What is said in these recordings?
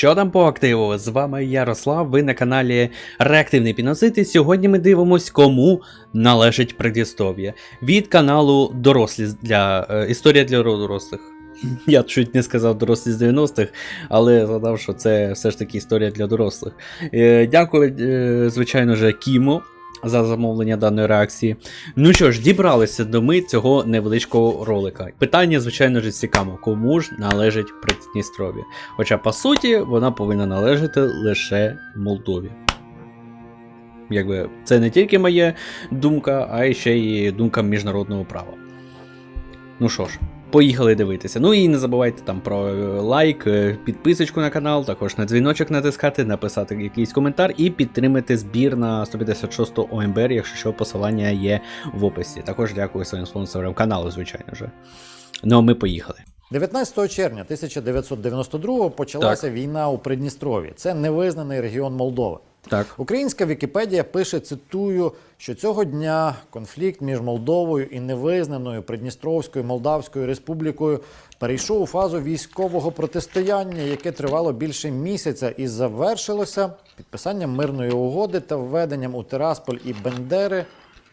Що там по активу? З вами Ярослав, ви на каналі Реактивний Пінозит, і сьогодні ми дивимось, кому належить Придністров'я. Від каналу Дорослі для е, Історія для дорослих. Я чуть не сказав дорослі з 90-х, але згадав, що це все ж таки історія для дорослих. Е, дякую, е, звичайно же Кіму за замовлення даної реакції. Ну що ж, дібралися до ми цього невеличкого ролика. Питання, звичайно ж, цікаво, кому ж належить Придністров'я. Хоча, по суті, вона повинна належати лише Молдові. Якби це не тільки моя думка, а ще й думка міжнародного права. Ну що ж, поїхали дивитися. Ну і не забувайте там про е, лайк, е, підписочку на канал, також на дзвіночок натискати, написати якийсь коментар і підтримати збір на 156 ОМБР, якщо що, посилання є в описі. Також дякую своїм спонсорам каналу, звичайно ж. Ну а ми поїхали. 19 червня 1992 почалася війна у Придністров'ї. Це невизнаний регіон Молдови. Так. Українська Вікіпедія пише, цитую, що цього дня конфлікт між Молдовою і невизнаною Придністровською Молдавською Республікою перейшов у фазу військового протистояння, яке тривало більше місяця і завершилося підписанням мирної угоди та введенням у Тирасполь і Бендери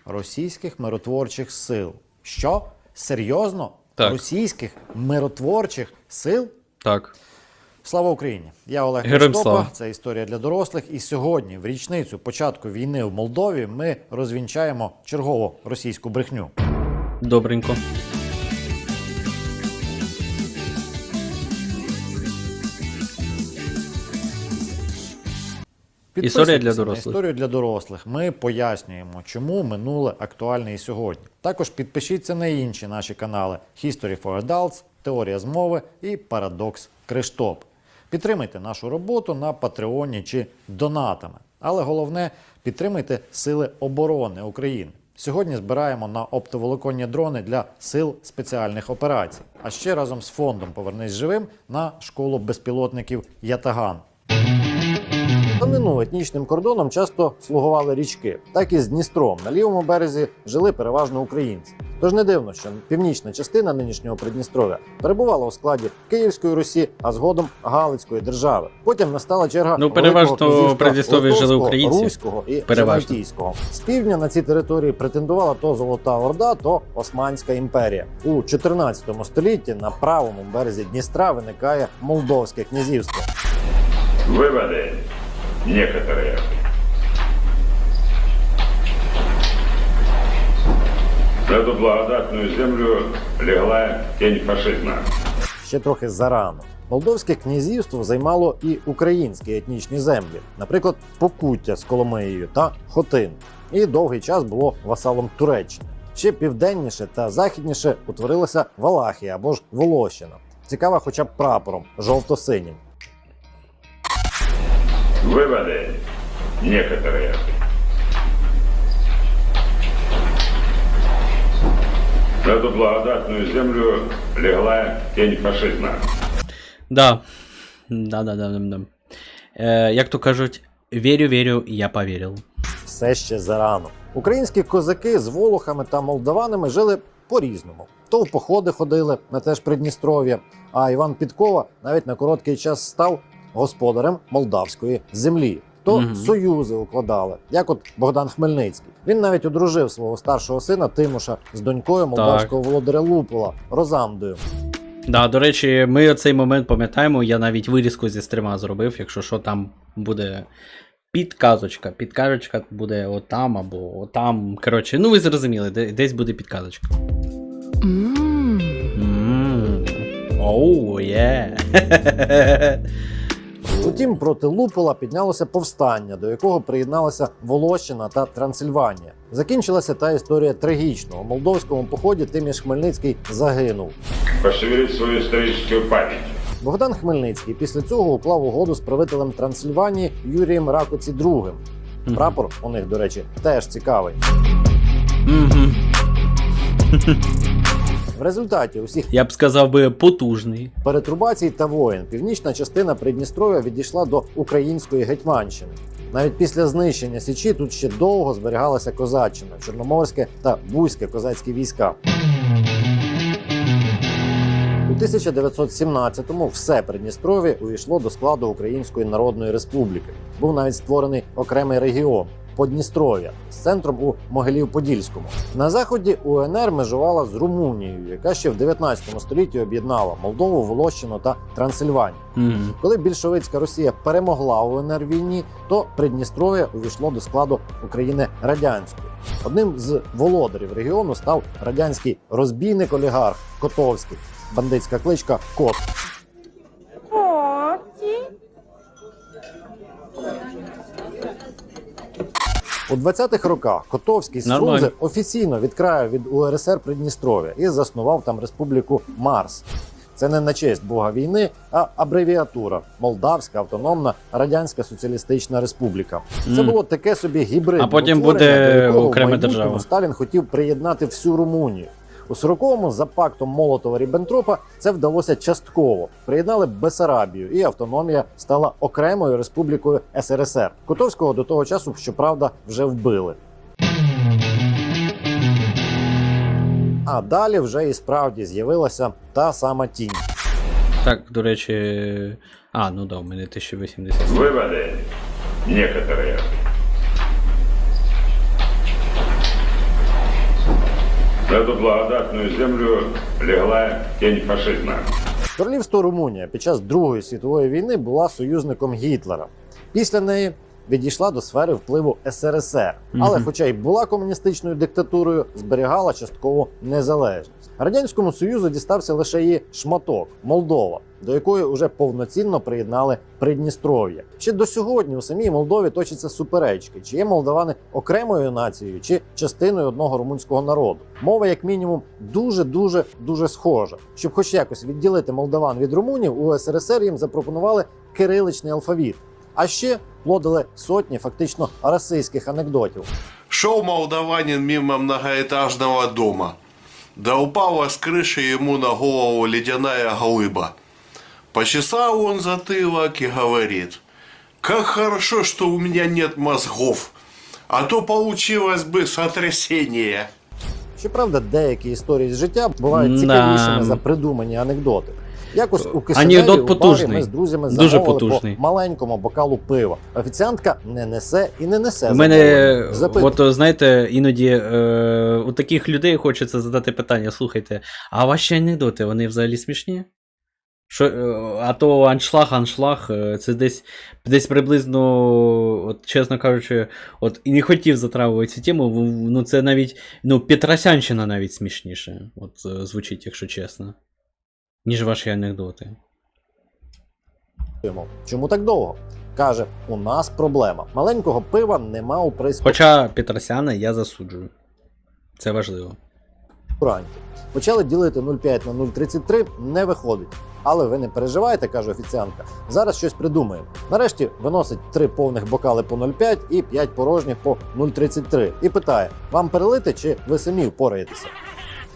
російських миротворчих сил. Що? Серйозно? Так. Російських миротворчих сил? Так. Слава Україні! Я Олег Героям слава. Це історія для дорослих. І сьогодні, в річницю початку війни в Молдові, ми розвінчаємо чергову російську брехню. Добренько. Історія для дорослих. Історію для дорослих. Ми пояснюємо, чому минуле актуальне і сьогодні. Також підпишіться на інші наші канали History for Adults, Теорія змови і Парадокс Криштоп. Підтримайте нашу роботу на Патреоні чи донатами. Але головне підтримайте Сили оборони України. Сьогодні збираємо на оптоволоконні дрони для сил спеціальних операцій. А ще разом з фондом Повернись живим на школу безпілотників Ятаган. Данину етнічним кордоном часто слугували річки, так і з Дністром. На лівому березі жили переважно українці. Тож не дивно, що північна частина нинішнього Придністров'я перебувала у складі Київської Русі, а згодом Галицької держави. Потім настала черга Ну, переважно Великого князівства в Придністров'ї жили Литовського, українці. Руського і Переважно. Шамайтійського. З півдня на ці території претендувала то Золота Орда, то Османська імперія. У 14 столітті на правому березі Дністра виникає Молдовське князівство. Выводы некоторые. На эту благодатную землю легла тень фашизма. ще трохи зарано. Молдовське князівство займало і українські етнічні землі, наприклад, Покуття з Коломиєю та Хотин, і довгий час було васалом Туреччини. Ще південніше та західніше утворилася Валахія або ж Волощина. Цікава хоча б прапором жовто-синім. Выводы некоторые. На эту благодатную землю легла тень фашизма. Да. Да, да, да, да, да. Е, як то кажуть, вірю, вірю, я повірив. все ще зарано. Українські козаки з волохами та молдаванами жили по-різному. То в походи ходили на теж Придністров'я, а Іван Підкова навіть на короткий час став господарем молдавської землі. То Мгм. союзи укладали, як от Богдан Хмельницький. Він навіть одружив свого старшого сина Тимоша з донькою молдавського володаря Лупола Розамдою. Да, до речі, ми цей момент пам'ятаємо, я навіть вирізку зі стрима зробив, якщо що там буде підказочка. Підказочка буде отам або отам. Коротше, ну ви зрозуміли, десь буде підказочка. Оу, є. Утім, проти Лупола піднялося повстання, до якого приєдналася Волощина та Трансильванія. Закінчилася та історія трагічно. У молдовському поході Тиміш Хмельницький загинув. Пошевелить свою историческую память. Богдан Хмельницький після цього уклав угоду з правителем Трансильванії Юрієм Ракоці II. Прапор у них, до речі, теж цікавий. Мгм. В результаті усіх Я б сказав би потужний. перетрубацій та воєн північна частина Придністров'я відійшла до української гетьманщини. Навіть після знищення Січі тут ще довго зберігалася козаччина, чорноморське та бузьке козацькі війська. У 1917-му все Придністров'я увійшло до складу Української Народної Республіки. Був навіть створений окремий регіон Подністров'я з центром у Могилів-Подільському. На заході УНР межувала з Румунією, яка ще в 19 столітті об'єднала Молдову, Волощину та Трансильванію. Мгм. Коли більшовицька Росія перемогла УНР війні, то Придністров'я увійшло до складу України радянської. Одним з володарів регіону став радянський розбійник олігарх Котовський, бандитська кличка Кот. У 20-х роках Котовський. Фрунзе офіційно відкраїв від УРСР Придністров'я і заснував там республіку Марс. Це не на честь Бога війни, а абревіатура Молдавська Автономна Радянська Соціалістична Республіка. Це було таке собі гібридне А потім буде окрема держава. Сталін хотів приєднати всю Румунію. У 40-му за пактом Молотова Ріббентропа це вдалося частково. Приєднали Бесарабію, і автономія стала окремою республікою СРСР. Котовського до того часу, щоправда, вже вбили. А далі вже і справді з'явилася та сама тінь. Так, до речі. А, ну да, у мене 1080. Выводы некоторые. В эту благодатную землю лягла тень фашизма. Королівство Румунія під час Другої світової війни була союзником Гітлера. Після неї відійшла до сфери впливу СРСР, але, хоча й була комуністичною диктатурою, зберігала частково незалежність. Радянському Союзу дістався лише її шматок Молдова, до якої вже повноцінно приєднали Придністров'я. Ще до сьогодні у самій Молдові точаться суперечки, чи є молдавани окремою нацією, чи частиною одного румунського народу. Мова, як мінімум, дуже дуже дуже схожа. Щоб хоч якось відділити молдаван від румунів, у СРСР їм запропонували кириличний алфавіт. А ще плодили сотні фактично російських анекдотів. Шел молдаванин мимо многоэтажного дома. Да упала с крыши ему на голову ледяная глыба. Почесал он затылок и говорит, «Как хорошо, что у меня нет мозгов, а то получилось бы сотрясение». Щоправда, деякі історії з життя бувають Да. цікавішими за придумані анекдоти. Якось у Кишиневі Анекдот у барі потужний. ми з друзями Дуже замовили потужний. по маленькому бокалу пива. Офіціантка не несе і не несе. У мене, замовлення. От знаєте, іноді е, у таких людей хочеться задати питання: слухайте, а ваші анекдоти, вони взагалі смішні? Що, е, а то аншлаг, аншлаг, е, це десь, десь приблизно, от, чесно кажучи, от і не хотів затравувати цю тему, ну це навіть, ну, Петросянщина навіть смішніше, от е, звучить, якщо чесно, ніж ваші анекдоти. Чому так довго? Каже, у нас проблема. Маленького пива нема у прейскуранті. Хоча Петросяна я засуджую. Це важливо. Почали ділити 0,5 на 0,33, не виходить. Але ви не переживайте, каже офіціантка. Зараз щось придумаємо. Нарешті виносить три повних бокали по 0,5 і 5 порожніх по 0,33. І питає: вам перелити чи ви самі впораєтеся?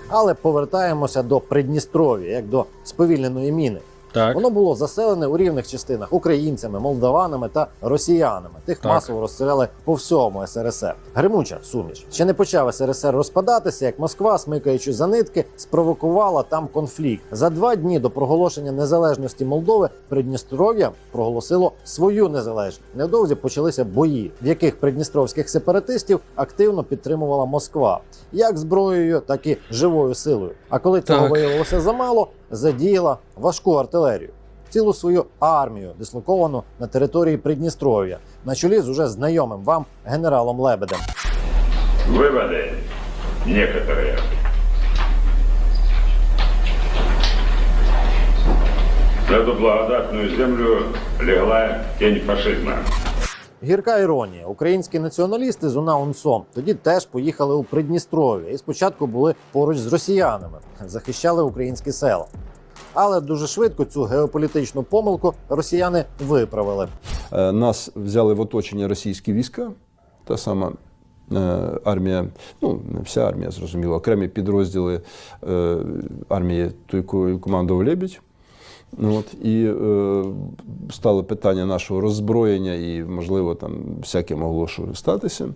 Але повертаємося до Придністров'я, як до сповільненої міни. Так. Воно було заселене у рівних частинах українцями, молдаванами та росіянами. Тих Так. масово розселяли по всьому СРСР. Гримуча суміш. Ще не почав СРСР розпадатися, як Москва, смикаючи за нитки, спровокувала там конфлікт. За два дні до проголошення незалежності Молдови Придністров'я проголосило свою незалежність. Невдовзі почалися бої, в яких придністровських сепаратистів активно підтримувала Москва, як зброєю, так і живою силою. А коли цього Так. виявилося замало, задіяла важку артилерію. Цілу свою армію, дислоковану на території Придністров'я, на чолі з уже знайомим вам генералом Лебедем. Выводы некоторые. В эту благодатную землю легла тень фашизма. Гірка іронія. Українські націоналісти з УНА тоді теж поїхали у Придністров'я і спочатку були поруч з росіянами, захищали українські села. Але дуже швидко цю геополітичну помилку росіяни виправили. Е, Нас взяли в оточення російські війська, та сама е, армія, ну не вся армія, зрозуміло, окремі підрозділи е, армії, ту, якою командував Лебідь. Ну, От, і е, стало питання нашого роззброєння, і, можливо, там всяке могло що статися.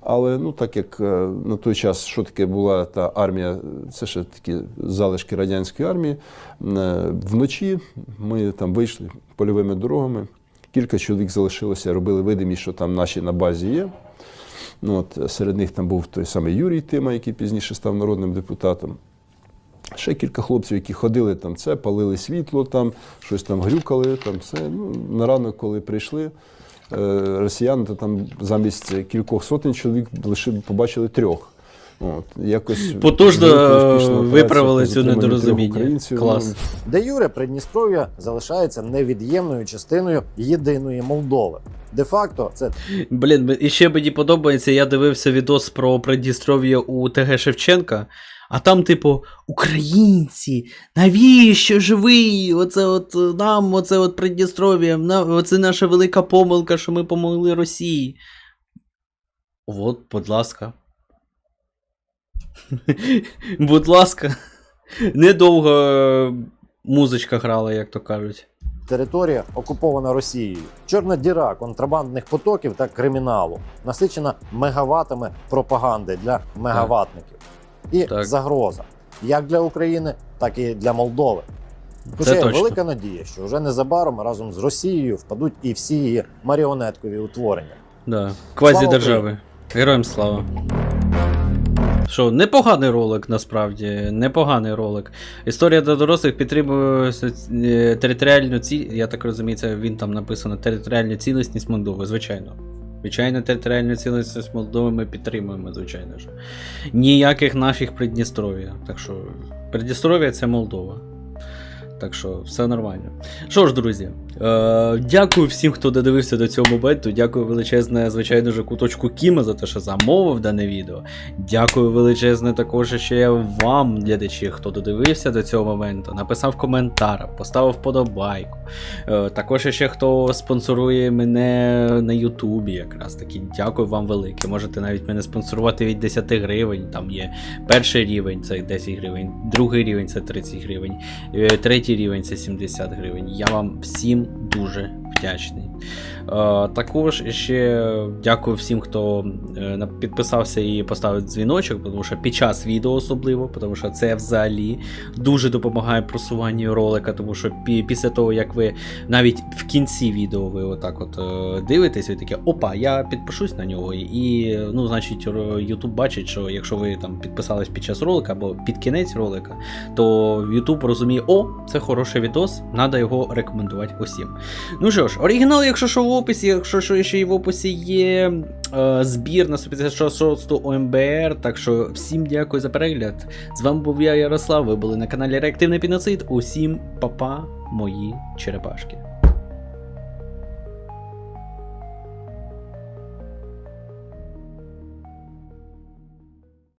Але ну, так як е, на той час, що таке була та армія, це ще такі залишки радянської армії, е, вночі ми там вийшли польовими дорогами. Кілька чоловік залишилося, робили видимість, що там наші на базі є. Ну, от, серед них там був той самий Юрій Тима, який пізніше став народним депутатом. Ще кілька хлопців, які ходили там, це, палили світло, там, щось там грюкали. Там, це. Ну, на ранок, коли прийшли, е, росіяни, то там замість кількох сотень чоловік лише побачили трьох. От, якось Потужно, операція виправили цю недорозуміння. Клас. Де Юре Придністров'я залишається невід'ємною частиною єдиної Молдови. Де-факто це Блін, і ще мені подобається, я дивився відос про Придністров'я у ТГ Шевченка, а там, типу, українці, навіщо ж ви? Оце от е, нам, оце от Придністров'я, оце наша велика помилка, що ми помогли Росії. От, будь ласка. будь ласка. Недовго е, музичка грала, як то кажуть. територія окупована Росією. Чорна діра контрабандних потоків та криміналу, насичена мегаватами пропаганди для мегаватників. І Так. загроза як для України, так і для Молдови. Хоча є велика надія, що вже незабаром разом з Росією впадуть і всі її маріонеткові утворення. Да. Квазі держави. Героям слава. Що, непоганий ролик насправді, непоганий ролик. Історія для дорослих підтримує е, територіальну ці. Я так розумію, це він там написано територіальну цілісність Молдови, звичайно. Звичайно, територіальну цілісність Молдови ми підтримуємо, звичайно ж. Ніяких наших Придністров'я. Так що, Придністров'я це Молдова. Так що все нормально. Що ж, друзі, е, дякую всім, хто додивився до цього моменту. Дякую величезне, звичайно ж, куточку Кіма за те, що замовив дане відео. Дякую величезне також ще вам, глядачі, хто додивився до цього моменту, написав коментар, поставив вподобайку. Е, також ще хто спонсорує мене на Ютубі, якраз таки. Дякую вам велике. Можете навіть мене спонсорувати від 10 гривень. Там є перший рівень це 10 гривень, другий рівень це 30 гривень. Е, Третій рівень це 70 гривень. Я вам всім дуже вдячний. Е, також ще дякую всім, хто е, підписався і поставив дзвіночок, тому що під час відео особливо, тому що це взагалі дуже допомагає просуванню ролика, тому що після того, як ви навіть в кінці відео ви отак от е, дивитесь, ви таке, опа, я підпишусь на нього, і ну, значить, YouTube бачить, що якщо ви там підписались під час ролика або під кінець ролика, то YouTube розуміє, о, це хороший відос, треба його рекомендувати усім. Ну що ж, оригінал, якщо що в описі, якщо що ще й в описі є е, збір на 156 ОМБР. Так що всім дякую за перегляд. З вами був я, Ярослав. Ви були на каналі Реактивний Піноцид. Усім па-па, мої черепашки.